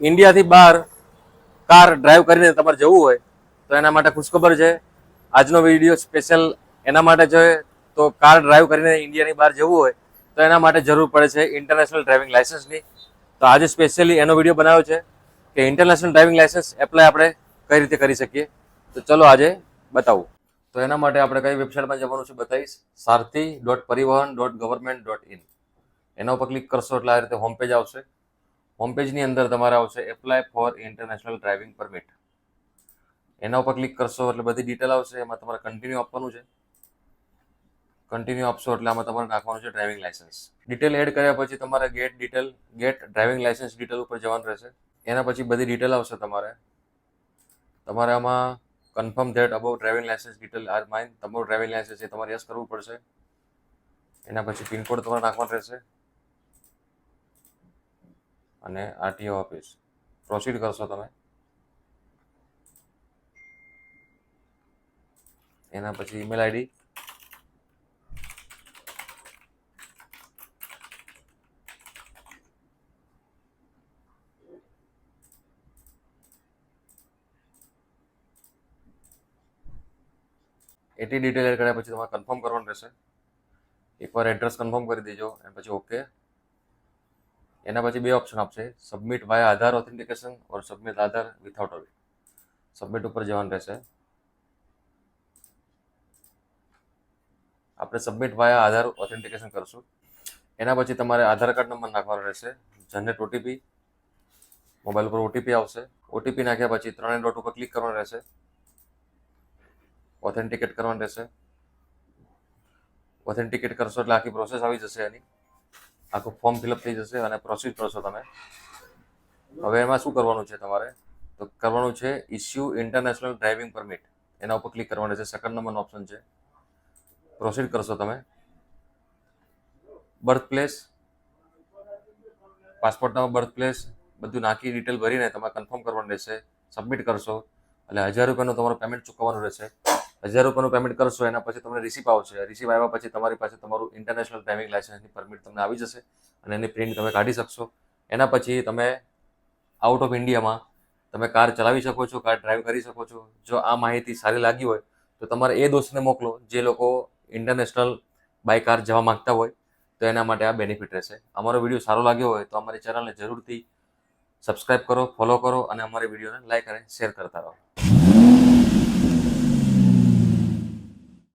ઇન્ડિયાથી બહાર car drive કરીને તમારે જવું હોય તો એના માટે ખુશખબર છે. આજનો વીડિયો સ્પેશિયલ એના માટે છે. તો કાર ડ્રાઈવ કરીને ઇન્ડિયાની બહાર જવું હોય તો એના માટે જરૂર પડે છે ઇન્ટરનેશનલ ડ્રાઇવિંગ લાઇસન્સની તો આજે સ્પેશિયલી એનો વીડિયો બનાવ્યો છે કે ઇન્ટરનેશનલ ડ્રાઇવિંગ લાઇસન્સ એપ્લાય આપણે કઈ રીતે કરી શકીએ. તો ચલો આજે બતાવું. તો એના માટે આપણે કઈ વેબસાઇટમાં જવાનું છે બતાવીશ. Sarathi dot Parivahan dot government dot in એના ઉપર ક્લિક કરશો એટલે આ રીતે હોમ પેજ આવશે. હોમ પેજની અંદર તમારે આવશે apply for international driving permit એના ઉપર ક્લિક કરશો એટલે બધી ડિટેલ આવશે, એમાં તમારે કન્ટિન્યુ આપવાનું છે. કન્ટિન્યુ આપશો એટલે આમાં તમારે નાખવાનું છે ડ્રાઇવિંગ લાઇસન્સ ડિટેલ એડ કર્યા પછી તમારે get detail get driving licence detail ઉપર જવાનું રહેશે. એના પછી બધી ડિટેલ આવશે તમારે. તમારે આમાં confirm that about driving licence detail are mine તમારું ડ્રાઇવિંગ લાઇસન્સ એ તમારે યસ કરવું પડશે. એના પછી પિનકોડ તમારે નાખવાનો રહેશે. અને આરટીઓ ઓફિસ. પ્રોસીડ કરશો તમે? એના પછી ઈમેલ આઈડી. એટી ડિટેલ એડ કર્યા પછી તમારે કન્ફર્મ કરવાનું રહેશે. એકવાર એડ્રેસ કન્ફર્મ કરી દેજો અને પછી ઓકે એના પછી બે ઓપ્શન આપશે. Submit by Aadhaar authentication or submit Aadhaar without audit submit ઉપર જવાનું રહેશે. આપણે સબમિટ વાયા આધાર ઓથેન્ટિકેશન કરશું. એના પછી તમારે આધાર કાર્ડ નંબર નાખવાનો રહેશે. જનરેટ ઓટીપી મોબાઈલ ઉપર ઓટીપી આવશે. ઓટીપી નાખ્યા પછી ત્રણેય ડોટ ઉપર ક્લિક કરવાનું રહેશે. ઓથેન્ટિકેટ કરવાનું રહેશે. ઓથેન્ટિકેટ કરશો એટલે આખી પ્રોસેસ આવી જશે એની. આખું ફોર્મ ફિલઅપ થઈ જશે અને પ્રોસેસ કરશો તમે. હવે એમાં શું કરવાનું છે તમારે? તો કરવાનું છે ઇસ્યુ ઇન્ટરનેશનલ ડ્રાઇવિંગ પરમિટ એના ઉપર ક્લિક કરવાનું છે. સેકન્ડ નંબરનો ઓપ્શન છે. પ્રોસીડ કરશો તમે. બર્થ પ્લેસ પાસપોર્ટના બર્થ પ્લેસ બધું નાખી ડિટેલ ભરીને તમારે કન્ફર્મ કરવાનું રહેશે. સબમિટ કરશો. એટલે હજાર રૂપિયાનું તમારું પેમેન્ટ ચૂકવવાનું રહેશે. હજાર રૂપિયાનું પેમેન્ટ કરશો, એના પછી તમને રિસીપ આવશે. રિસીપ આવ્યા પછી તમારી પાસે તમારું ઇન્ટરનેશનલ ડ્રાઇવિંગ લાઇસન્સની પરમિટ તમને આવી જશે અને એની પ્રિન્ટ તમે કાઢી શકશો. એના પછી તમે આઉટ ઓફ ઇન્ડિયામાં તમે કાર ચલાવી શકો છો કાર ડ્રાઈવ કરી શકો છો. જો આ માહિતી સારી લાગી હોય, તો તમારે એ દોસ્તને મોકલો, જે લોકો ઇન્ટરનેશનલ બાય કાર જવા માંગતા હોય, તો એના માટે આ બેનિફિટ રહેશે. અમારો વીડિયો સારો લાગ્યો હોય, તો અમારી ચેનલને જરૂરથી સબસ્ક્રાઇબ કરો ફોલો કરો અને અમારી વિડીયોને લાઈક અને શેર કરતા રહો.